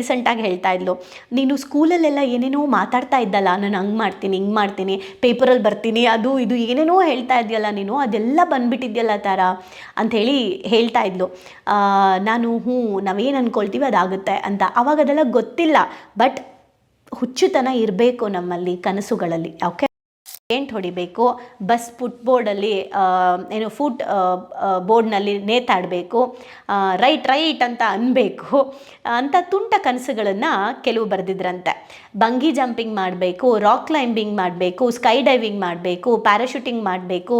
ರೀಸೆಂಟಾಗಿ ಹೇಳ್ತಾ ಇದ್ಲು. ನೀನು ಸ್ಕೂಲಲ್ಲೆಲ್ಲ ಏನೇನೋ ಮಾತಾಡ್ತಾ ಇದ್ದಲ್ಲ, ನಾನು ಹಂಗೆ ಮಾಡ್ತೀನಿ, ಹಿಂಗೆ ಮಾಡ್ತೀನಿ ಪೇಪರಲ್ಲಿ ಬರ್ತೀನಿ, ಅದು ಇದು ಏನೇನೋ ಹೇಳ್ತಾ ಇದೆಯಲ್ಲ ನೀನು, ಅದೆಲ್ಲ ಬಂದ್ಬಿಟ್ಟಿದ್ಯಲ್ಲ ಥರ ಅಂಥೇಳಿ ಹೇಳ್ತಾ ಇದ್ಲು. ನಾನು ಹ್ಞೂ, ನಾವೇನು ಅಂದ್ಕೊಳ್ತೀವಿ ಅದಾಗುತ್ತೆ ಅಂತ. ಅವಾಗ ಅದೆಲ್ಲ ಗೊತ್ತಿಲ್ಲ, ಬಟ್ ಹುಚ್ಚುತನ ಇರಬೇಕು ನಮ್ಮಲ್ಲಿ ಕನಸುಗಳಲ್ಲಿ, ಓಕೆ? ಪೇಂಟ್ ಹೊಡಿಬೇಕು, ಬಸ್ ಫುಟ್ ಬೋರ್ಡಲ್ಲಿ ಏನು ಫುಟ್ ಬೋರ್ಡ್ನಲ್ಲಿ ನೇತಾಡಬೇಕು ರೈಟ್ ರೈಟ್ ಅಂತ ಅನ್ನಬೇಕು ಅಂತ ತುಂಟ ಕನಸುಗಳನ್ನು ಕೆಲವು ಬರೆದಿದ್ರಂತೆ. ಬಂಗಿ ಜಂಪಿಂಗ್ ಮಾಡಬೇಕು, ರಾಕ್ ಕ್ಲೈಂಬಿಂಗ್ ಮಾಡಬೇಕು, ಸ್ಕೈ ಡೈವಿಂಗ್ ಮಾಡಬೇಕು, ಪ್ಯಾರಾಶೂಟಿಂಗ್ ಮಾಡಬೇಕು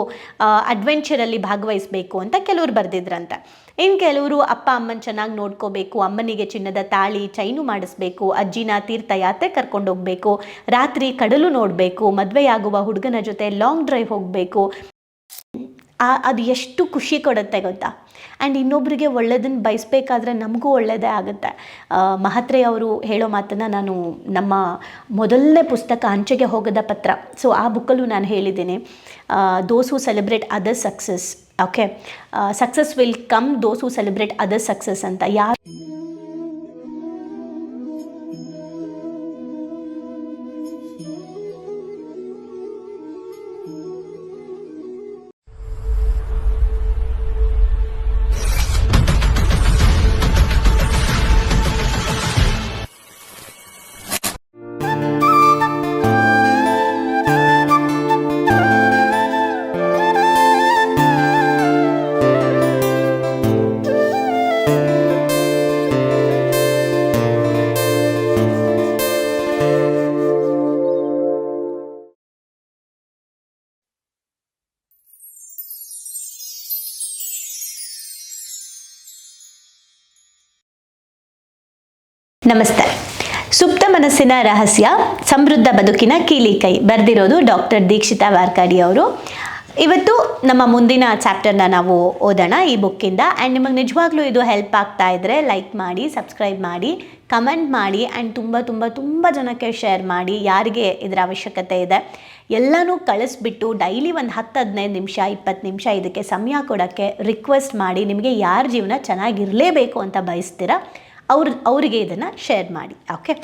ಅಡ್ವೆಂಚರಲ್ಲಿ ಭಾಗವಹಿಸಬೇಕು ಅಂತ ಕೆಲವರು ಬರೆದಿದ್ರಂತೆ. ಇನ್ನು ಕೆಲವರು ಅಪ್ಪ ಅಮ್ಮನ ಚೆನ್ನಾಗಿ ನೋಡ್ಕೋಬೇಕು, ಅಮ್ಮನಿಗೆ ಚಿನ್ನದ ತಾಳಿ, ಚೈನು ಮಾಡಿಸ್ಬೇಕು, ಅಜ್ಜಿನ ತೀರ್ಥಯಾತ್ರೆ ಕರ್ಕೊಂಡು ಹೋಗಬೇಕು, ರಾತ್ರಿ ಕಡಲು ನೋಡಬೇಕು, ಮದುವೆಯಾಗುವ ಹುಡುಗನ ಜೊತೆ ಲಾಂಗ್ ಡ್ರೈವ್ ಹೋಗಬೇಕು. ಅದು ಎಷ್ಟು ಖುಷಿ ಕೊಡುತ್ತೆ ಗೊತ್ತಾ? ಆ್ಯಂಡ್ ಇನ್ನೊಬ್ಬರಿಗೆ ಒಳ್ಳೆಯದನ್ನು ಬಯಸಬೇಕಾದ್ರೆ ನಮಗೂ ಒಳ್ಳೆಯದೇ ಆಗುತ್ತೆ. ಮಹತ್ರೆ ಅವರು ಹೇಳೋ ಮಾತನ್ನು ನಾನು ನಮ್ಮ ಮೊದಲನೇ ಪುಸ್ತಕ ಅಂಚೆಗೆ ಹೋಗದ ಪತ್ರ. ಸೊ ಆ ಬುಕ್ಕಲ್ಲೂ ನಾನು ಹೇಳಿದ್ದೀನಿ. Those who celebrate other success okay success will come those who celebrate other success ಅಂತ. ಯಾರು ನಮಸ್ತೆ. ಸುಪ್ತ ಮನಸ್ಸಿನ ರಹಸ್ಯ, ಸಮೃದ್ಧ ಬದುಕಿನ ಕೀಲಿಕೈ ಬರೆದಿರೋದು ಡಾಕ್ಟರ್ ದೀಕ್ಷಿತಾ ವಾರ್ಕಾಡಿ ಅವರು. ಇವತ್ತು ನಮ್ಮ ಮುಂದಿನ ಚಾಪ್ಟರ್ನ ನಾವು ಓದೋಣ ಈ ಬುಕ್ಕಿಂದ ಆ್ಯಂಡ್ ನಿಮಗೆ ನಿಜವಾಗ್ಲೂ ಇದು ಹೆಲ್ಪ್ ಆಗ್ತಾ ಇದ್ದರೆ ಲೈಕ್ ಮಾಡಿ ಸಬ್ಸ್ಕ್ರೈಬ್ ಮಾಡಿ ಕಮೆಂಟ್ ಮಾಡಿ ಆ್ಯಂಡ್ ತುಂಬ ತುಂಬ ತುಂಬ ಜನಕ್ಕೆ ಶೇರ್ ಮಾಡಿ. ಯಾರಿಗೆ ಇದರ ಅವಶ್ಯಕತೆ ಇದೆ? ಎಲ್ಲನೂ ಕಳಿಸ್ಬಿಟ್ಟು ಡೈಲಿ ಒಂದು ಹತ್ತು ಹದಿನೈದು ನಿಮಿಷ, ಇಪ್ಪತ್ತು ನಿಮಿಷ ಇದಕ್ಕೆ ಸಮಯ ಕೊಡೋಕ್ಕೆ ರಿಕ್ವೆಸ್ಟ್ ಮಾಡಿ. ನಿಮಗೆ ಯಾರ ಜೀವನ ಚೆನ್ನಾಗಿರಲೇಬೇಕು ಅಂತ ಬಯಸ್ತೀರಾ? ಅವ್ರ, ಅವರಿಗೆ ಇದನ್ನು ಶೇರ್ ಮಾಡಿ ಓಕೆ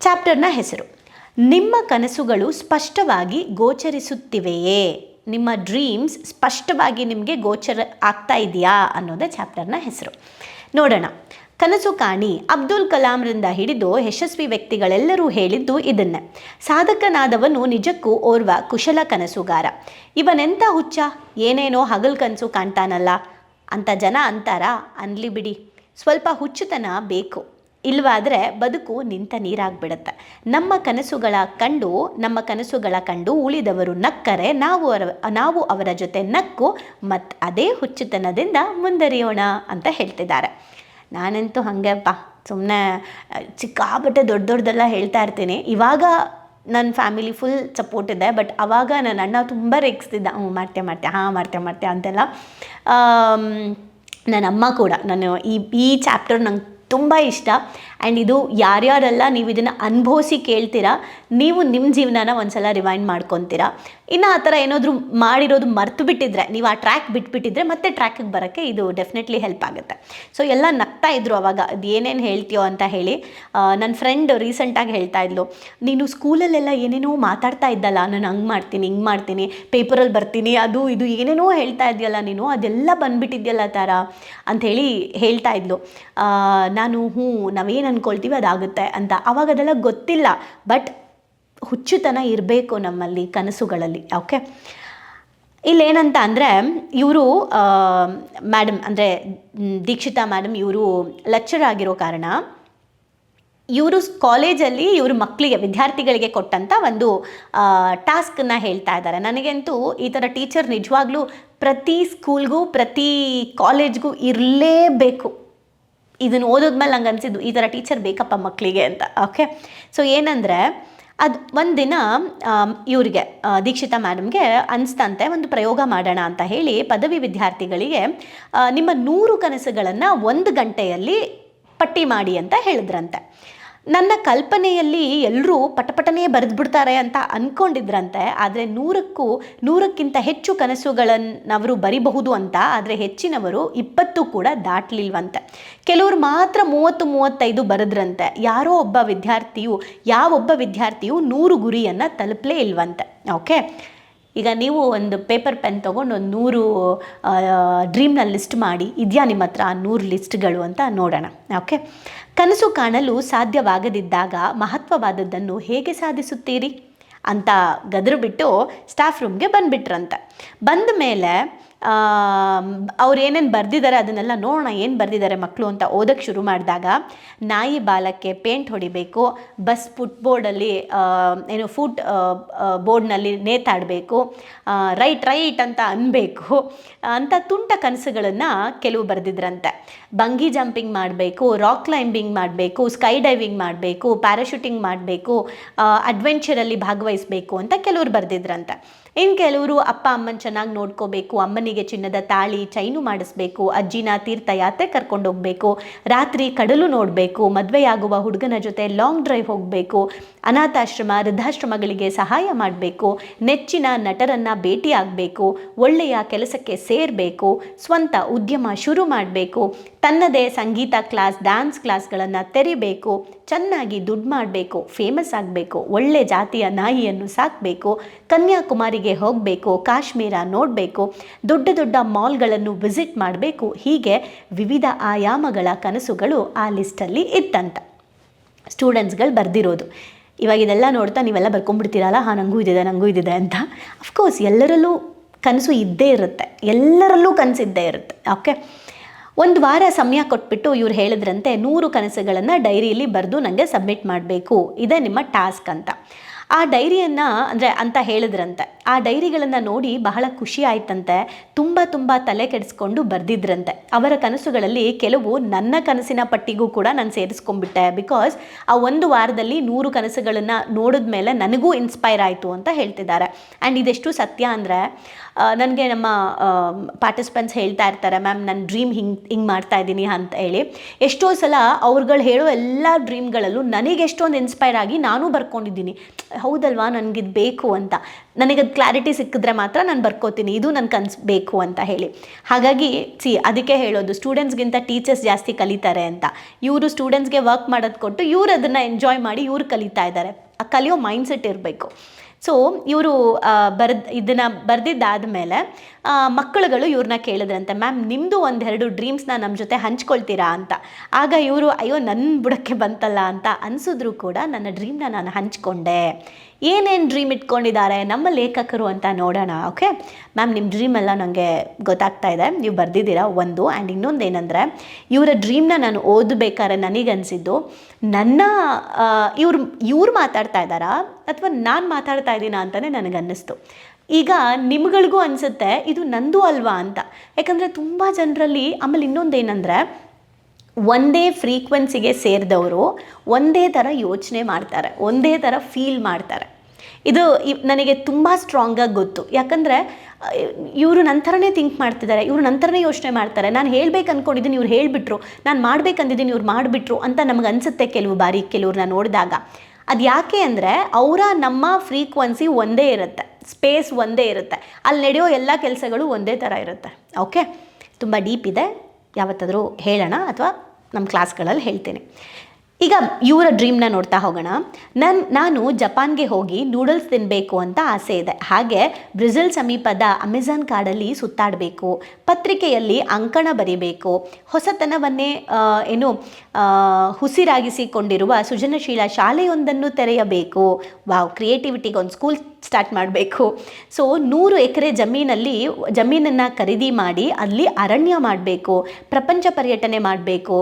ಚಾಪ್ಟರ್ನ ಹೆಸರು, ನಿಮ್ಮ ಕನಸುಗಳು ಸ್ಪಷ್ಟವಾಗಿ ಗೋಚರಿಸುತ್ತಿವೆಯೇ? ನಿಮ್ಮ ಡ್ರೀಮ್ಸ್ ಸ್ಪಷ್ಟವಾಗಿ ನಿಮಗೆ ಗೋಚರ ಆಗ್ತಾ ಇದೆಯಾ ಅನ್ನೋದೇ ಚಾಪ್ಟರ್ನ ಹೆಸರು. ನೋಡೋಣ, ಕನಸು ಕಾಣಿ, ಅಬ್ದುಲ್ ಕಲಾಂರಿಂದ ಹಿಡಿದು ಯಶಸ್ವಿ ವ್ಯಕ್ತಿಗಳೆಲ್ಲರೂ ಹೇಳಿದ್ದು ಇದನ್ನೇ. ಸಾಧಕನಾದವನು ನಿಜಕ್ಕೂ ಓರ್ವ ಕುಶಲ ಕನಸುಗಾರ. ಇವನೆಂಥ ಹುಚ್ಚ, ಏನೇನೋ ಹಗಲು ಕನಸು ಕಾಣ್ತಾನಲ್ಲ, ಅಂತ ಜನ ಅಂತಾರ? ಅನ್ಲಿ ಬಿಡಿ. ಸ್ವಲ್ಪ ಹುಚ್ಚುತನ ಬೇಕು. ಇಲ್ವಾದರೆ ಬದುಕು ನಿಂತ ನೀರಾಗ್ಬಿಡುತ್ತೆ. ನಮ್ಮ ಕನಸುಗಳ ಕಂಡು, ನಮ್ಮ ಕನಸುಗಳ ಕಂಡು ಉಳಿದವರು ನಕ್ಕರೆ ನಾವು ಅವರ ನಾವು ಅವರ ಜೊತೆ ನಕ್ಕು ಮತ್ತು ಅದೇ ಹುಚ್ಚುತನದಿಂದ ಮುಂದರಿಯೋಣ ಅಂತ ಹೇಳ್ತಿದ್ದಾರೆ. ನಾನಂತೂ ಹಾಗೆಪ್ಪ ಸುಮ್ಮನೆ ಚಿಕ್ಕಾಬಟ್ಟೆ ದೊಡ್ಡ ದೊಡ್ಡದೆಲ್ಲ ಹೇಳ್ತಾ ಇರ್ತೀನಿ. ಇವಾಗ ನನ್ನ ಫ್ಯಾಮಿಲಿ ಫುಲ್ ಸಪೋರ್ಟ್ ಇದೆ, ಬಟ್ ಆವಾಗ ನನ್ನ ಅಣ್ಣ ತುಂಬ ರೇಗಿಸ್ತಿದ್ದ. ಹ್ಞೂ ಮಾಡ್ತೆ ಮಾಡ್ತೆ ಹಾಂ ಮಾಡ್ತೆ ಮಾಡ್ತೆ ಅಂತೆಲ್ಲ. ನನ್ನ ಅಮ್ಮ ಕೂಡ. ನಾನು ಈ ಈ ಚಾಪ್ಟರ್ ನಂಗೆ ತುಂಬ ಇಷ್ಟ. ಆ್ಯಂಡ್ ಇದು ಯಾರ್ಯಾರೆಲ್ಲ ನೀವು ಇದನ್ನು ಅನುಭವಿಸಿ ಕೇಳ್ತೀರಾ, ನೀವು ನಿಮ್ಮ ಜೀವನನ ಒಂದ್ಸಲ ರಿವೈಂಡ್ ಮಾಡ್ಕೊತೀರಾ. ಇನ್ನು ಆ ಥರ ಏನಾದರೂ ಮಾಡಿರೋದು ಮರ್ತು ಬಿಟ್ಟಿದ್ರೆ, ನೀವು ಆ ಟ್ರ್ಯಾಕ್ ಬಿಟ್ಬಿಟ್ಟಿದ್ರೆ ಮತ್ತೆ ಟ್ರ್ಯಾಕಿಗೆ ಬರೋಕ್ಕೆ ಇದು ಡೆಫಿನೆಟ್ಲಿ ಹೆಲ್ಪ್ ಆಗುತ್ತೆ. ಸೊ ಎಲ್ಲ ನಗ್ತಾ ಇದ್ರು ಅವಾಗ, ಅದು ಏನೇನು ಹೇಳ್ತೀಯೋ ಅಂತ ಹೇಳಿ. ನನ್ನ ಫ್ರೆಂಡ್ ರೀಸೆಂಟಾಗಿ ಹೇಳ್ತಾ ಇದ್ಲು, ನೀನು ಸ್ಕೂಲಲ್ಲೆಲ್ಲ ಏನೇನೋ ಮಾತಾಡ್ತಾ ಇದ್ದಲ್ಲ, ನಾನು ಹಂಗೆ ಮಾಡ್ತೀನಿ, ಹಿಂಗೆ ಮಾಡ್ತೀನಿ ಪೇಪರಲ್ಲಿ ಬರ್ತೀನಿ, ಅದು ಇದು ಏನೇನೋ ಹೇಳ್ತಾ ಇದೆಯಲ್ಲ ನೀನು, ಅದೆಲ್ಲ ಬಂದುಬಿಟ್ಟಿದ್ಯಲ್ಲ ಥರ ಅಂಥೇಳಿ ಹೇಳ್ತಾ ಇದ್ಲು. ನಾನು, ಹ್ಞೂ ನಾವೇನು ಅಂದ್ಕೊಳ್ತೀವಿ ಅದಾಗುತ್ತೆ ಅಂತ. ಅವಾಗ ಅದೆಲ್ಲ ಗೊತ್ತಿಲ್ಲ, ಬಟ್ ಹುಚ್ಚುತನ ಇರಬೇಕು ನಮ್ಮಲ್ಲಿ ಕನಸುಗಳಲ್ಲಿ, ಓಕೆ? ಇಲ್ಲೇನಂತ ಅಂದರೆ, ಇವರು ಮೇಡಮ್ ಅಂದರೆ ದೀಕ್ಷಿತಾ ಮೇಡಮ್ ಇವರು ಲೆಕ್ಚರ್ ಆಗಿರೋ ಕಾರಣ, ಇವರು ಕಾಲೇಜಲ್ಲಿ ಇವರು ಮಕ್ಕಳಿಗೆ ವಿದ್ಯಾರ್ಥಿಗಳಿಗೆ ಕೊಟ್ಟಂಥ ಒಂದು ಟಾಸ್ಕನ್ನ ಹೇಳ್ತಾ ಇದ್ದಾರೆ. ನನಗಂತೂ ಈ ಥರ ಟೀಚರ್ ನಿಜವಾಗ್ಲೂ ಪ್ರತಿ ಸ್ಕೂಲ್ಗೂ ಪ್ರತಿ ಕಾಲೇಜ್ಗೂ ಇರಲೇಬೇಕು. ಇದನ್ನು ಓದೋದ್ಮೇಲೆ ನಂಗೆ ಅನಿಸಿದ್ದು, ಈ ಥರ ಟೀಚರ್ ಬೇಕಪ್ಪ ಮಕ್ಕಳಿಗೆ ಅಂತ. ಓಕೆ ಸೊ ಏನಂದರೆ, ಅದು ಒಂದಿನ ಇವರಿಗೆ ದೀಕ್ಷಿತಾ ಮ್ಯಾಡಮ್ಗೆ ಅನಿಸ್ತಂತೆ ಒಂದು ಪ್ರಯೋಗ ಮಾಡೋಣ ಅಂತ ಹೇಳಿ ಪದವಿ ವಿದ್ಯಾರ್ಥಿಗಳಿಗೆ ನಿಮ್ಮ ನೂರು ಕನಸುಗಳನ್ನು ಒಂದು ಗಂಟೆಯಲ್ಲಿ ಪಟ್ಟಿ ಮಾಡಿ ಅಂತ ಹೇಳಿದ್ರಂತೆ. ನನ್ನ ಕಲ್ಪನೆಯಲ್ಲಿ ಎಲ್ಲರೂ ಪಟಪಟನೇ ಬರೆದ್ಬಿಡ್ತಾರೆ ಅಂತ ಅಂದ್ಕೊಂಡಿದ್ರಂತೆ ಆದರೆ ನೂರಕ್ಕೂ, ನೂರಕ್ಕಿಂತ ಹೆಚ್ಚು ಕನಸುಗಳನ್ನು ಅವರು ಬರಿಬಹುದು ಅಂತ, ಆದರೆ ಹೆಚ್ಚಿನವರು ಇಪ್ಪತ್ತು ಕೂಡ ದಾಟಲಿಲ್ವಂತೆ. ಕೆಲವರು ಮಾತ್ರ ಮೂವತ್ತು, ಮೂವತ್ತೈದು ಬರೆದ್ರಂತೆ. ಯಾರೋ ಒಬ್ಬ ವಿದ್ಯಾರ್ಥಿಯು ಯಾವೊಬ್ಬ ವಿದ್ಯಾರ್ಥಿಯು ನೂರು ಗುರಿಯನ್ನು ತಲುಪಲೇ ಇಲ್ವಂತೆ. ಓಕೆ? ಈಗ ನೀವು ಒಂದು ಪೇಪರ್ ಪೆನ್ ತೊಗೊಂಡು ಒಂದು ನೂರು ಡ್ರೀಮ್ನ ಲಿಸ್ಟ್ ಮಾಡಿ, ಇದೆಯಾ ನಿಮ್ಮ ಹತ್ರ ಆ ನೂರು ಲಿಸ್ಟ್ಗಳು ಅಂತ ನೋಡೋಣ. ಓಕೆ? ಕನಸು ಕಾಣಲು ಸಾಧ್ಯವಾಗದಿದ್ದಾಗ ಮಹತ್ವವಾದದ್ದನ್ನು ಹೇಗೆ ಸಾಧಿಸುತ್ತೀರಿ? ಅಂತ ಗದರು ಬಿಟ್ಟು ಸ್ಟಾಫ್ ರೂಮ್ಗೆ ಬಂದುಬಿಟ್ರಂತೆ. ಬಂದ ಮೇಲೆ ಅವ್ರು ಏನೇನು ಬರೆದಿದ್ದಾರೆ ಅದನ್ನೆಲ್ಲ ನೋಡೋಣ, ಏನು ಬರೆದಿದ್ದಾರೆ ಮಕ್ಕಳು ಅಂತ ಓದೋಕ್ಕೆ ಶುರು ಮಾಡಿದಾಗ ನಾಯಿ ಬಾಲಕ್ಕೆ ಪೇಂಟ್ ಹೊಡಿಬೇಕು, ಬಸ್ ಫುಟ್ಬೋರ್ಡಲ್ಲಿ ಏನು ಫುಟ್ ಬೋರ್ಡ್ನಲ್ಲಿ ನೇತಾಡಬೇಕು ರೈಟ್ ರೈಟ್ ಅಂತ ಅನ್ನಬೇಕು ಅಂತ ತುಂಟ ಕನಸುಗಳನ್ನು ಕೆಲವು ಬರೆದಿದ್ರಂತೆ. ಬಂಗಿ ಜಂಪಿಂಗ್ ಮಾಡಬೇಕು, ರಾಕ್ ಕ್ಲೈಂಬಿಂಗ್ ಮಾಡಬೇಕು, ಸ್ಕೈ ಡೈವಿಂಗ್ ಮಾಡಬೇಕು, ಪ್ಯಾರಾಶೂಟಿಂಗ್ ಮಾಡಬೇಕು ಅಡ್ವೆಂಚರಲ್ಲಿ ಭಾಗವಹಿಸಬೇಕು ಅಂತ ಕೆಲವರು ಬರೆದಿದ್ರಂತೆ. ಇನ್ನು ಕೆಲವರು ಅಪ್ಪ ಅಮ್ಮನ ಚೆನ್ನಾಗಿ ನೋಡ್ಕೋಬೇಕು, ಅಮ್ಮನಿಗೆ ಚಿನ್ನದ ತಾಳಿ, ಚೈನು ಮಾಡಿಸ್ಬೇಕು, ಅಜ್ಜಿನ ತೀರ್ಥಯಾತ್ರೆ ಕರ್ಕೊಂಡು ಹೋಗಬೇಕು, ರಾತ್ರಿ ಕಡಲು ನೋಡಬೇಕು, ಮದುವೆಯಾಗುವ ಹುಡುಗನ ಜೊತೆ ಲಾಂಗ್ ಡ್ರೈವ್ ಹೋಗಬೇಕು, ಅನಾಥಾಶ್ರಮ, ವೃದ್ಧಾಶ್ರಮಗಳಿಗೆ ಸಹಾಯ ಮಾಡಬೇಕು, ನೆಚ್ಚಿನ ನಟರನ್ನು ಭೇಟಿಯಾಗಬೇಕು ಒಳ್ಳೆಯ ಕೆಲಸಕ್ಕೆ ಸೇರಬೇಕು, ಸ್ವಂತ ಉದ್ಯಮ ಶುರು ಮಾಡಬೇಕು, ತನ್ನದೇ ಸಂಗೀತ ಕ್ಲಾಸ್ ಡ್ಯಾನ್ಸ್ ಕ್ಲಾಸ್ಗಳನ್ನು ತೆರಿಬೇಕು ಚೆನ್ನಾಗಿ ದುಡ್ಡು ಮಾಡಬೇಕು ಫೇಮಸ್ ಆಗಬೇಕು, ಒಳ್ಳೆ ಜಾತಿಯ ನಾಯಿಯನ್ನು ಸಾಕಬೇಕು, ಕನ್ಯಾಕುಮಾರಿಗೆ ಹೋಗಬೇಕು, ಕಾಶ್ಮೀರ ನೋಡಬೇಕು, ದೊಡ್ಡ ದೊಡ್ಡ ಮಾಲ್ಗಳನ್ನು ವಿಸಿಟ್ ಮಾಡಬೇಕು, ಹೀಗೆ ವಿವಿಧ ಆಯಾಮಗಳ ಕನಸುಗಳು ಆ ಲಿಸ್ಟಲ್ಲಿ ಇತ್ತಂತ. ಸ್ಟೂಡೆಂಟ್ಸ್ಗಳು ಬರೆದಿರೋದು. ಇವಾಗ ಇದೆಲ್ಲ ನೋಡ್ತಾ ನೀವೆಲ್ಲ ಬರ್ಕೊಂಡ್ಬಿಡ್ತೀರಲ್ಲ ಹಾಂ ನನಗೂ ಇದಿದೆ ನನಗೂ ಇದಿದೆ ಅಂತ. ಅಫ್ಕೋರ್ಸ್ ಎಲ್ಲರಲ್ಲೂ ಕನಸು ಇದ್ದೇ ಇರುತ್ತೆ. ಎಲ್ಲರಲ್ಲೂ ಕನಸಿದ್ದೇ ಇರುತ್ತೆ. ಓಕೆ ಒಂದು ವಾರ ಸಮಯ ಕೊಟ್ಬಿಟ್ಟು ಇವ್ರು ಹೇಳಿದ್ರಂತೆ ನೂರು ಕನಸುಗಳನ್ನು ಡೈರಿಯಲ್ಲಿ ಬರೆದು ನನಗೆ ಸಬ್ಮಿಟ್ ಮಾಡಬೇಕು. ಇದೇ ನಿಮ್ಮ ಟಾಸ್ಕ್ ಅಂತ. ಆ ಡೈರಿಯನ್ನು ಅಂದರೆ ಅಂತ ಹೇಳಿದ್ರಂತೆ. ಆ ಡೈರಿಗಳನ್ನು ನೋಡಿ ಬಹಳ ಖುಷಿ ಆಯ್ತಂತೆ. ತುಂಬ ತುಂಬ ತಲೆ ಕೆಡಿಸ್ಕೊಂಡು ಬರೆದಿದ್ರಂತೆ. ಅವರ ಕನಸುಗಳಲ್ಲಿ ಕೆಲವು ನನ್ನ ಕನಸಿನ ಪಟ್ಟಿಗೂ ಕೂಡ ನಾನು ಸೇರಿಸ್ಕೊಂಡ್ಬಿಟ್ಟೆ. ಬಿಕಾಸ್ ಆ ಒಂದು ವಾರದಲ್ಲಿ ನೂರು ಕನಸುಗಳನ್ನು ನೋಡಿದ ಮೇಲೆ ನನಗೂ ಇನ್ಸ್ಪೈರ್ ಆಯಿತು ಅಂತ ಹೇಳ್ತಿದ್ದಾರೆ. ಆ್ಯಂಡ್ ಇದೆಷ್ಟು ಸತ್ಯ ಅಂದರೆ ನನಗೆ ನಮ್ಮ ಪಾರ್ಟಿಸಿಪೆಂಟ್ಸ್ ಹೇಳ್ತಾ ಇರ್ತಾರೆ ಮ್ಯಾಮ್ ನನ್ನ ಡ್ರೀಮ್ ಹಿಂಗೆ ಹಿಂಗೆ ಮಾಡ್ತಾ ಇದ್ದೀನಿ ಅಂತ ಹೇಳಿ. ಎಷ್ಟೋ ಸಲ ಅವ್ರುಗಳು ಹೇಳೋ ಎಲ್ಲ ಡ್ರೀಮ್ಗಳಲ್ಲೂ ನನಗೆ ಎಷ್ಟೊಂದು ಇನ್ಸ್ಪೈರ್ ಆಗಿ ನಾನು ಬರ್ಕೊಂಡಿದ್ದೀನಿ. ಹೌದಲ್ವಾ? ನನಗಿದು ಬೇಕು ಅಂತ. ನನಗದು ಕ್ಲಾರಿಟಿ ಸಿಕ್ಕಿದ್ರೆ ಮಾತ್ರ ನಾನು ಬರ್ಕೋತೀನಿ. ಇದು ನನ್ನ ಕನ್ಸು ಬೇಕು ಅಂತ ಹೇಳಿ. ಹಾಗಾಗಿ ಸಿ ಅದಕ್ಕೆ ಹೇಳೋದು ಸ್ಟೂಡೆಂಟ್ಸ್ಗಿಂತ ಟೀಚರ್ಸ್ ಜಾಸ್ತಿ ಕಲಿತಾರೆ ಅಂತ. ಇವರು ಸ್ಟೂಡೆಂಟ್ಸ್ಗೆ ವರ್ಕ್ ಮಾಡೋದು ಕೊಟ್ಟು ಇವ್ರು ಅದನ್ನು ಎಂಜಾಯ್ ಮಾಡಿ ಇವ್ರು ಕಲಿತಾ ಇದ್ದಾರೆ ಆ ಕಲಿಯೋ ಮೈಂಡ್ಸೆಟ್ ಇರಬೇಕು. ಸೊ ಇವರು ಬರ್ದು, ಇದನ್ನು ಬರೆದಿದ್ದಾದ ಮೇಲೆ ಮಕ್ಕಳುಗಳು ಇವ್ರನ್ನ ಕೇಳಿದ್ರಂತೆ, ಮ್ಯಾಮ್ ನಿಮ್ಮದು ಒಂದೆರಡು ಡ್ರೀಮ್ಸ್ನ ನಮ್ಮ ಜೊತೆ ಹಂಚ್ಕೊಳ್ತೀರಾ ಅಂತ. ಆಗ ಇವರು, ಅಯ್ಯೋ ನನ್ನ ಬುಡಕ್ಕೆ ಬಂತಲ್ಲ ಅಂತ ಅನಿಸಿದ್ರು ಕೂಡ ನನ್ನ ಡ್ರೀಮ್ನ ನಾನು ಹಂಚ್ಕೊಂಡೆ. ಏನೇನು ಡ್ರೀಮ್ ಇಟ್ಕೊಂಡಿದ್ದಾರೆ, ನಮ್ಮ ಲೇಖಕರು ಅಂತ ನೋಡೋಣ, ಓಕೆ? ಮ್ಯಾಮ್ ನಿಮ್ಮ ಡ್ರೀಮ್ ಎಲ್ಲ ನನಗೆ ಗೊತ್ತಾಗ್ತಾ ಇದೆ. ನೀವು ಬರೆದಿದ್ದೀರಾ ಒಂದು, ಆ್ಯಂಡ್ ಇನ್ನೊಂದು ಏನಂದರೆ, ಇವರ ಡ್ರೀಮ್ನ ನಾನು ಓದಬೇಕಾದ್ರೆ ನನಗನ್ಸಿದ್ದು, ನನ್ನ ಇವ್ರು ಇವ್ರು ಮಾತಾಡ್ತಾ ಇದ್ದಾರಾ ಅಥವಾ ನಾನು ಮಾತಾಡ್ತಾ ಇದ್ದೀನ ಅಂತಲೇ ನನಗನ್ನಿಸ್ತು. ಈಗ ನಿಮ್ಗಳಿಗೂ ಅನಿಸುತ್ತೆ, ಇದು ನಂದು ಅಲ್ವಾ ಅಂತ. ಯಾಕಂದರೆ ತುಂಬ ಜನರಲ್ಲಿ ಆಮೇಲೆ ಇನ್ನೊಂದು ಏನಂದರೆ ಒಂದೇ ಫ್ರೀಕ್ವೆನ್ಸಿಗೆ ಸೇರಿದವರು ಒಂದೇ ಥರ ಯೋಚನೆ ಮಾಡ್ತಾರೆ, ಒಂದೇ ಥರ ಫೀಲ್ ಮಾಡ್ತಾರೆ. ಇದು ನನಗೆ ತುಂಬ ಸ್ಟ್ರಾಂಗಾಗಿ ಗೊತ್ತು. ಯಾಕಂದರೆ, ಇವರು ನಂತರನೇ ಥಿಂಕ್ ಮಾಡ್ತಿದ್ದಾರೆ, ಇವರು ನಂತರನೇ ಯೋಚನೆ ಮಾಡ್ತಾರೆ. ನಾನು ಹೇಳ್ಬೇಕು ಅಂದ್ಕೊಂಡಿದ್ದೀನಿ ಇವ್ರು ಹೇಳಿಬಿಟ್ರು. ನಾನು ಮಾಡ್ಬೇಕಂದಿದ್ದೀನಿ, ಇವ್ರು ಮಾಡಿಬಿಟ್ರು ಅಂತ ನಮಗೆ ಅನಿಸುತ್ತೆ ಕೆಲವು ಬಾರಿ ಕೆಲವ್ರನ್ನ ನೋಡಿದಾಗ. ಅದು ಯಾಕೆ ಅಂದರೆ ಅವರ ನಮ್ಮ ಫ್ರೀಕ್ವೆನ್ಸಿ ಒಂದೇ ಇರುತ್ತೆ. ಸ್ಪೇಸ್ ಒಂದೇ ಇರುತ್ತೆ. ಅಲ್ಲಿ ನಡೆಯೋ ಎಲ್ಲ ಕೆಲಸಗಳು ಒಂದೇ ಥರ ಇರುತ್ತೆ. ಓಕೆ ತುಂಬ ಡೀಪ್ ಇದೆ. ಯಾವತ್ತಾದರೂ ಹೇಳೋಣ ಅಥವಾ ನಮ್ಮ ಕ್ಲಾಸ್ಗಳಲ್ಲಿ ಹೇಳ್ತೇನೆ. ಈಗ ಇವರ ಡ್ರೀಮ್ನ ನೋಡ್ತಾ ಹೋಗೋಣ. ನನ್ನ ನಾನು ಜಪಾನ್ಗೆ ಹೋಗಿ ನೂಡಲ್ಸ್ ತಿನ್ನಬೇಕು ಅಂತ ಆಸೆ ಇದೆ. ಹಾಗೆ ಬ್ರೆಜಿಲ್ ಸಮೀಪದ ಅಮೆಝಾನ್ ಕಾಡಲ್ಲಿ ಸುತ್ತಾಡಬೇಕು. ಪತ್ರಿಕೆಯಲ್ಲಿ ಅಂಕಣ ಬರೀಬೇಕು. ಹೊಸತನವನ್ನೇ ಏನು ಹುಸಿರಾಗಿಸಿಕೊಂಡಿರುವ ಸೃಜನಶೀಲ ಶಾಲೆಯೊಂದನ್ನು ತೆರೆಯಬೇಕು. ವಾವ್ ಕ್ರಿಯೇಟಿವಿಟಿಗೆ ಒಂದು ಸ್ಕೂಲ್ ಸ್ಟಾರ್ಟ್ ಮಾಡಬೇಕು. ಸೊ ನೂರು ಎಕರೆ ಜಮೀನಲ್ಲಿ, ಜಮೀನನ್ನು ಖರೀದಿ ಮಾಡಿ ಅಲ್ಲಿ ಅರಣ್ಯ ಮಾಡಬೇಕು, ಪ್ರಪಂಚ ಪರ್ಯಟನೆ ಮಾಡಬೇಕು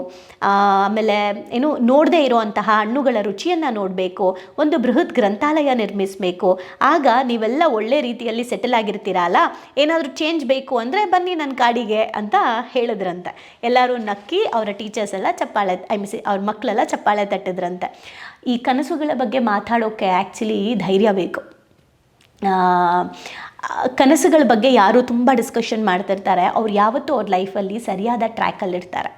ಆಮೇಲೆ ಏನು ನೋಡದೇ ಇರುವಂತಹ ಹಣ್ಣುಗಳ ರುಚಿಯನ್ನು ನೋಡಬೇಕು, ಒಂದು ಬೃಹತ್ ಗ್ರಂಥಾಲಯ ನಿರ್ಮಿಸಬೇಕು. ಆಗ ನೀವೆಲ್ಲ ಒಳ್ಳೆ ರೀತಿಯಲ್ಲಿ ಸೆಟಲ್ ಆಗಿರ್ತೀರಲ್ಲ ಏನಾದರೂ ಚೇಂಜ್ ಬೇಕು ಅಂದರೆ ಬನ್ನಿ ನನ್ನ ಕಾಡಿಗೆ ಅಂತ ಹೇಳಿದ್ರಂತೆ. ಎಲ್ಲರೂ ನಕ್ಕಿ ಅವರ ಟೀಚರ್ಸ್ ಎಲ್ಲ ಚಪ್ಪಾಳೆ ಐ ಮೀನ್ಸ್ ಅವ್ರ ಮಕ್ಕಳೆಲ್ಲ ಚಪ್ಪಾಳೆ ತಟ್ಟಿದ್ರಂತೆ. ಈ ಕನಸುಗಳ ಬಗ್ಗೆ ಮಾತಾಡೋಕ್ಕೆ ಆ್ಯಕ್ಚುಲಿ ಧೈರ್ಯ ಬೇಕು. ಕನಸುಗಳ ಬಗ್ಗೆ ಯಾರು ತುಂಬ ಡಿಸ್ಕಷನ್ ಮಾಡ್ತಿರ್ತಾರೆ, ಅವ್ರು ಯಾವತ್ತೂ ಅವ್ರ ಲೈಫಲ್ಲಿ ಸರಿಯಾದ ಟ್ರ್ಯಾಕಲ್ಲಿರ್ತಾರೆ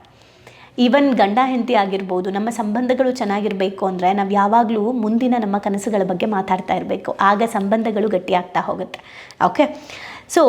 ಈವನ್ ಗಂಡ ಹೆಂಡತಿ ಆಗಿರ್ಬೋದು, ನಮ್ಮ ಸಂಬಂಧಗಳು ಚೆನ್ನಾಗಿರಬೇಕು ಅಂದರೆ ನಾವು ಯಾವಾಗಲೂ ಮುಂದಿನ ನಮ್ಮ ಕನಸುಗಳ ಬಗ್ಗೆ ಮಾತಾಡ್ತಾ ಇರಬೇಕು. ಆಗ ಸಂಬಂಧಗಳು ಗಟ್ಟಿಯಾಗ್ತಾ ಹೋಗುತ್ತೆ. ಓಕೆ ಸೊ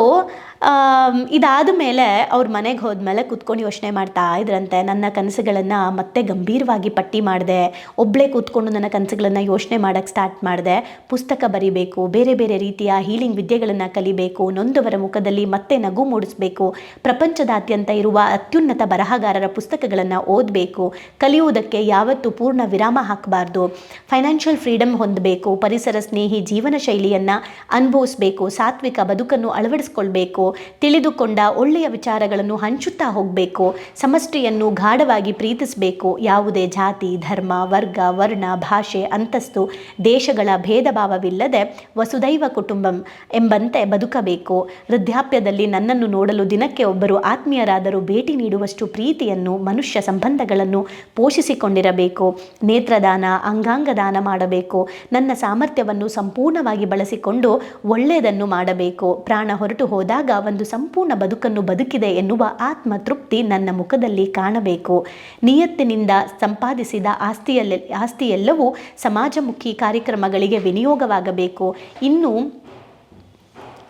ಇದಾದ ಮೇಲೆ ಅವ್ರ ಮನೆಗೆ ಹೋದ್ಮೇಲೆ ಕೂತ್ಕೊಂಡು ಯೋಚನೆ ಮಾಡ್ತಾ ಇದ್ರಂತೆ. ನನ್ನ ಕನಸುಗಳನ್ನು ಮತ್ತೆ ಗಂಭೀರವಾಗಿ ಪಟ್ಟಿ ಮಾಡಿದೆ. ಒಬ್ಬಳೇ ಕೂತ್ಕೊಂಡು ನನ್ನ ಕನಸುಗಳನ್ನು ಯೋಚನೆ ಮಾಡೋಕ್ಕೆ ಸ್ಟಾರ್ಟ್ ಮಾಡಿದೆ. ಪುಸ್ತಕ ಬರಿಬೇಕು, ಬೇರೆ ಬೇರೆ ರೀತಿಯ ಹೀಲಿಂಗ್ ವಿದ್ಯೆಗಳನ್ನು ಕಲಿಬೇಕು, ನೊಂದವರ ಮುಖದಲ್ಲಿ ಮತ್ತೆ ನಗು ಮೂಡಿಸಬೇಕು, ಪ್ರಪಂಚದಾದ್ಯಂತ ಇರುವ ಅತ್ಯುನ್ನತ ಬರಹಗಾರರ ಪುಸ್ತಕಗಳನ್ನು ಓದಬೇಕು, ಕಲಿಯುವುದಕ್ಕೆ ಯಾವತ್ತೂ ಪೂರ್ಣ ವಿರಾಮ ಹಾಕಬಾರ್ದು ಫೈನಾನ್ಷಿಯಲ್ ಫ್ರೀಡಮ್ ಹೊಂದಬೇಕು, ಪರಿಸರ ಸ್ನೇಹಿ ಜೀವನ ಶೈಲಿಯನ್ನು ಅನುಭವಿಸಬೇಕು, ಸಾತ್ವಿಕ ಬದುಕನ್ನು ಅಳವಡಿಸ್ಕೊಳ್ಬೇಕು ತಿಳಿದುಕೊಂಡ ಒಳ್ಳೆಯ ವಿಚಾರಗಳನ್ನು ಹಂಚುತ್ತಾ ಹೋಗಬೇಕು. ಸಮಷ್ಟಿಯನ್ನು ಗಾಢವಾಗಿ ಪ್ರೀತಿಸಬೇಕು. ಯಾವುದೇ ಜಾತಿ, ಧರ್ಮ, ವರ್ಗ, ವರ್ಣ, ಭಾಷೆ, ಅಂತಸ್ತು, ದೇಶಗಳ ಭೇದ ಭಾವವಿಲ್ಲದೆ ವಸುದೈವ ಕುಟುಂಬಂ ಎಂಬಂತೆ ಬದುಕಬೇಕು. ವೃದ್ಧಾಪ್ಯದಲ್ಲಿ ನನ್ನನ್ನು ನೋಡಲು ದಿನಕ್ಕೆ ಒಬ್ಬರು ಆತ್ಮೀಯರಾದರೂ ಭೇಟಿ ನೀಡುವಷ್ಟು ಪ್ರೀತಿಯನ್ನು ಮನುಷ್ಯ ಸಂಬಂಧಗಳನ್ನು ಪೋಷಿಸಿಕೊಂಡಿರಬೇಕು. ನೇತ್ರದಾನ ಅಂಗಾಂಗ ದಾನ ಮಾಡಬೇಕು. ನನ್ನ ಸಾಮರ್ಥ್ಯವನ್ನು ಸಂಪೂರ್ಣವಾಗಿ ಬಳಸಿಕೊಂಡು ಒಳ್ಳೆಯದನ್ನು ಮಾಡಬೇಕು. ಪ್ರಾಣ ಹೊರಟು ಹೋದಾಗ ಒಂದು ಸಂಪೂರ್ಣ ಬದುಕನ್ನು ಬದುಕಿದೆ ಎನ್ನುವ ಆತ್ಮ ತೃಪ್ತಿ ನನ್ನ ಮುಖದಲ್ಲಿ ಕಾಣಬೇಕು. ನಿಯತ್ತಿನಿಂದ ಸಂಪಾದಿಸಿದ ಆಸ್ತಿಯಲ್ಲಿ, ಆಸ್ತಿಯೆಲ್ಲವೂ ಸಮಾಜಮುಖಿ ಕಾರ್ಯಕ್ರಮಗಳಿಗೆ ವಿನಿಯೋಗವಾಗಬೇಕು. ಇನ್ನು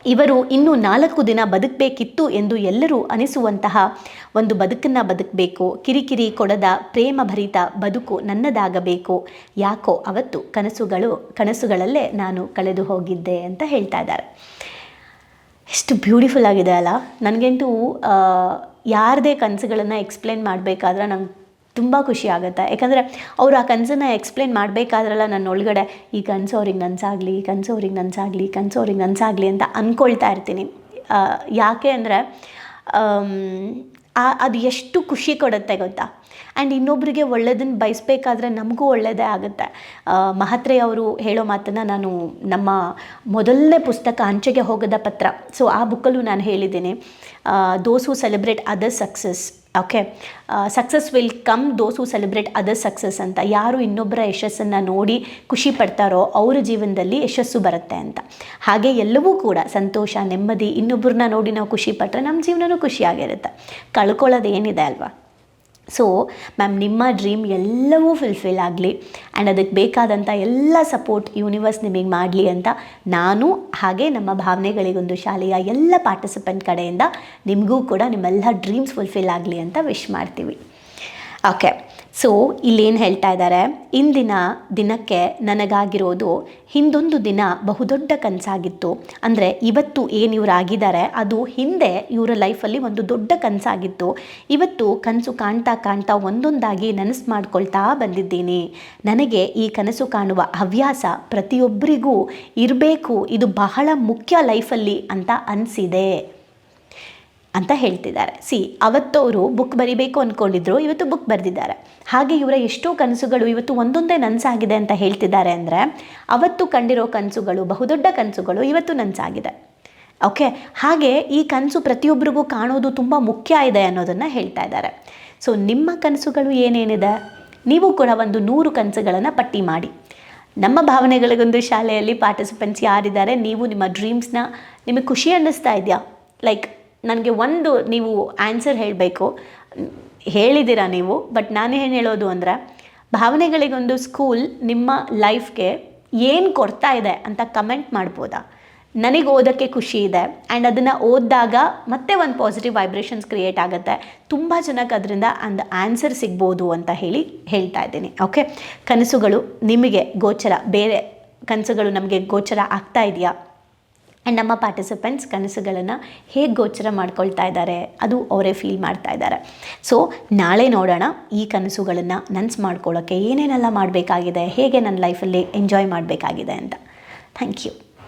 ಇವರು ಇನ್ನೂ ನಾಲ್ಕು ದಿನ ಬದುಕಬೇಕಿತ್ತು ಎಂದು ಎಲ್ಲರೂ ಅನಿಸುವಂತಹ ಒಂದು ಬದುಕನ್ನು ಬದುಕಬೇಕು. ಕಿರಿಕಿರಿ ಕೊಡದ ಪ್ರೇಮ ಭರಿತ ಬದುಕು ನನ್ನದಾಗಬೇಕು. ಯಾಕೋ ಅವತ್ತು ಕನಸುಗಳು, ಕನಸುಗಳಲ್ಲೇ ನಾನು ಕಳೆದು ಹೋಗಿದ್ದೆ ಅಂತ ಹೇಳ್ತಾ ಇದ್ದಾರೆ. ಎಷ್ಟು ಬ್ಯೂಟಿಫುಲ್ ಆಗಿದೆ ಅಲ್ಲ. ನನಗಂತೂ ಯಾರದೇ ಕನಸುಗಳನ್ನು ಎಕ್ಸ್ಪ್ಲೇನ್ ಮಾಡಬೇಕಾದ್ರೆ ನಂಗೆ ತುಂಬ ಖುಷಿ ಆಗುತ್ತೆ. ಯಾಕಂದರೆ ಅವರು ಆ ಕನಸನ್ನು ಎಕ್ಸ್ಪ್ಲೇನ್ ಮಾಡಬೇಕಾದ್ರಲ್ಲ ನನ್ನ ಒಳಗಡೆ, ಈ ಕನಸು ಅವ್ರಿಗೆ ನನಸಾಗಲಿ, ಈ ಕನಸು ಅವ್ರಿಗೆ ನನಸಾಗಲಿ ಕನಸು ಅವ್ರಿಗೆ ನನಸಾಗಲಿ ಅಂತ ಅಂದ್ಕೊಳ್ತಾ ಇರ್ತೀನಿ. ಯಾಕೆ ಅಂದರೆ ಅದು ಎಷ್ಟು ಖುಷಿ ಕೊಡುತ್ತೆ ಗೊತ್ತಾ? ಆ್ಯಂಡ್ ಇನ್ನೊಬ್ಬರಿಗೆ ಒಳ್ಳೆಯದನ್ನು ಬಯಸಬೇಕಾದ್ರೆ ನಮಗೂ ಒಳ್ಳೆಯದೇ ಆಗುತ್ತೆ. ಆ, ಮಹತ್ರೆ ಅವರು ಹೇಳೋ ಮಾತನ್ನು ನಾನು ನಮ್ಮ ಮೊದಲನೇ ಪುಸ್ತಕ ಅಂಚೆಗೆ ಹೋಗದ ಪತ್ರ. ಸೊ ಆ ಬುಕ್ಕಲ್ಲೂ ನಾನು ಹೇಳಿದ್ದೇನೆ. Those who celebrate other success okay success will come those who celebrate other success ಅಂತ. ಯಾರು ಇನ್ನೊಬ್ಬರ ಯಶಸ್ಸನ್ನು ನೋಡಿ ಖುಷಿ ಪಡ್ತಾರೋ ಅವರ ಜೀವನದಲ್ಲಿ ಯಶಸ್ಸು ಬರುತ್ತೆ ಅಂತ. ಹಾಗೆ ಎಲ್ಲವೂ ಕೂಡ ಸಂತೋಷ, ನೆಮ್ಮದಿ ಇನ್ನೊಬ್ಬರನ್ನ ನೋಡಿ ನಾವು ಖುಷಿ ಪಟ್ಟರೆ ನಮ್ಮ ಜೀವನವೂ ಖುಷಿಯಾಗಿರುತ್ತೆ ಕಳ್ಕೊಳ್ಳೋದು ಏನಿದೆ ಅಲ್ವಾ? ಸೊ ಮ್ಯಾಮ್ ನಿಮ್ಮ ಡ್ರೀಮ್ ಎಲ್ಲವೂ ಫುಲ್ಫಿಲ್ ಆಗಲಿ. ಆ್ಯಂಡ್ ಅದಕ್ಕೆ ಬೇಕಾದಂಥ ಎಲ್ಲ ಸಪೋರ್ಟ್ ಯೂನಿವರ್ಸ್ ನಿಮಗೆ ಮಾಡಲಿ ಅಂತ ನಾನು ಹಾಗೆ ನಮ್ಮ ಭಾವನೆಗಳಿಗೊಂದು ಶಾಲೆಯ ಎಲ್ಲ ಪಾರ್ಟಿಸಿಪೆಂಟ್ ಕಡೆಯಿಂದ ನಿಮಗೂ ಕೂಡ ನಿಮ್ಮೆಲ್ಲ ಡ್ರೀಮ್ಸ್ ಫುಲ್ಫಿಲ್ ಆಗಲಿ ಅಂತ ವಿಶ್ ಮಾಡ್ತೀವಿ. ಓಕೆ ಸೊ ಇಲ್ಲೇನು ಹೇಳ್ತಾ ಇದ್ದಾರೆ ಇಂದಿನ ದಿನಕ್ಕೆ ನನಗಾಗಿರೋದು ಹಿಂದೊಂದು ದಿನ ಬಹುದೊಡ್ಡ ಕನಸಾಗಿತ್ತು. ಅಂದರೆ ಇವತ್ತು ಏನು ಇವ್ರು ಆಗಿದ್ದಾರೆ, ಅದು ಹಿಂದೆ ಇವರ ಲೈಫಲ್ಲಿ ಒಂದು ದೊಡ್ಡ ಕನಸಾಗಿತ್ತು. ಇವತ್ತು ಕನಸು ಕಾಣ್ತಾ ಕಾಣ್ತಾ ಒಂದೊಂದಾಗಿ ನನಸು ಮಾಡ್ಕೊಳ್ತಾ ಬಂದಿದ್ದೀನಿ. ನನಗೆ ಈ ಕನಸು ಕಾಣುವ ಹವ್ಯಾಸ ಪ್ರತಿಯೊಬ್ಬರಿಗೂ ಇರಬೇಕು. ಇದು ಬಹಳ ಮುಖ್ಯ ಲೈಫಲ್ಲಿ ಅಂತ ಅನಿಸಿದೆ. ಅಂತ ಹೇಳ್ತಿದ್ದಾರೆ. ಸಿ, ಅವತ್ತು ಅವರು ಬುಕ್ ಬರಿಬೇಕು ಅಂದ್ಕೊಂಡಿದ್ರು ಇವತ್ತು ಬುಕ್ ಬರೆದಿದ್ದಾರೆ. ಹಾಗೆ ಇವರ ಎಷ್ಟೋ ಕನಸುಗಳು ಇವತ್ತು ಒಂದೊಂದೇ ನನಸಾಗಿದೆ ಅಂತ ಹೇಳ್ತಿದ್ದಾರೆ ಅಂದರೆ, ಅವತ್ತು ಕಂಡಿರೋ ಕನಸುಗಳು, ಬಹುದೊಡ್ಡ ಕನಸುಗಳು ಇವತ್ತು ನನಸಾಗಿದೆ. ಓಕೆ? ಹಾಗೆ ಈ ಕನಸು ಪ್ರತಿಯೊಬ್ಬರಿಗೂ ಕಾಣೋದು ತುಂಬ ಮುಖ್ಯ ಇದೆ ಅನ್ನೋದನ್ನು ಹೇಳ್ತಾ ಇದ್ದಾರೆ. ಸೊ, ನಿಮ್ಮ ಕನಸುಗಳು ಏನೇನಿದೆ? ನೀವು ಕೂಡ ಒಂದು ನೂರು ಕನಸುಗಳನ್ನು ಪಟ್ಟಿ ಮಾಡಿ. ನಮ್ಮ ಭಾವನೆಗಳಿಗೊಂದು ಶಾಲೆಯಲ್ಲಿ ಪಾರ್ಟಿಸಿಪೆಂಟ್ಸ್ ಯಾರಿದ್ದಾರೆ? ನೀವು ನಿಮ್ಮ ಡ್ರೀಮ್ಸ್ನ ನಿಮಗೆ ಖುಷಿ ಅನ್ನಿಸ್ತಾ ಇದೆಯಾ? ಲೈಕ್ ನನಗೆ ಒಂದು ನೀವು ಆನ್ಸರ್ ಹೇಳಬೇಕು. ಹೇಳಿದ್ದೀರಾ ನೀವು? ಬಟ್ ನಾನು ಏನು ಹೇಳೋದು ಅಂದರೆ, ಭಾವನೆಗಳಿಗೊಂದು ಸ್ಕೂಲ್ ನಿಮ್ಮ ಲೈಫ್ಗೆ ಏನು ಕೊಡ್ತಾ ಇದೆ ಅಂತ ಕಮೆಂಟ್ ಮಾಡ್ಬೋದಾ? ನನಗೆ ಓದೋಕ್ಕೆ ಖುಷಿ ಇದೆ. ಆ್ಯಂಡ್ ಅದನ್ನು ಓದಿದಾಗ ಮತ್ತೆ ಒಂದು ಪಾಸಿಟಿವ್ ವೈಬ್ರೇಷನ್ಸ್ ಕ್ರಿಯೇಟ್ ಆಗುತ್ತೆ. ತುಂಬ ಜನಕ್ಕೆ ಅದರಿಂದ ಒಂದು ಆನ್ಸರ್ ಸಿಗ್ಬೋದು ಅಂತ ಹೇಳಿ ಹೇಳ್ತಾ ಇದ್ದೀನಿ ಓಕೆ ಕನಸುಗಳು ನಿಮಗೆ ಗೋಚರ, ಬೇರೆ ಕನಸುಗಳು ನಮಗೆ ಗೋಚರ ಆಗ್ತಾ ಇದೆಯಾ? ಆ್ಯಂಡ್ ನಮ್ಮ ಪಾರ್ಟಿಸಿಪೆಂಟ್ಸ್ ಕನಸುಗಳನ್ನು ಹೇಗೆ ಗೋಚರ ಮಾಡ್ಕೊಳ್ತಾ ಇದ್ದಾರೆ, ಅದು ಅವರೇ ಫೀಲ್ ಮಾಡ್ತಾ ಇದ್ದಾರೆ. ಸೊ ನಾಳೆ ನೋಡೋಣ ಈ ಕನಸುಗಳನ್ನು ನನ್ಸ್ ಮಾಡ್ಕೊಳ್ಳೋಕ್ಕೆ ಏನೇನೆಲ್ಲ ಮಾಡಬೇಕಾಗಿದೆ, ಹೇಗೆ ನನ್ನ ಲೈಫಲ್ಲಿ ಎಂಜಾಯ್ ಮಾಡಬೇಕಾಗಿದೆ ಅಂತ. Thank you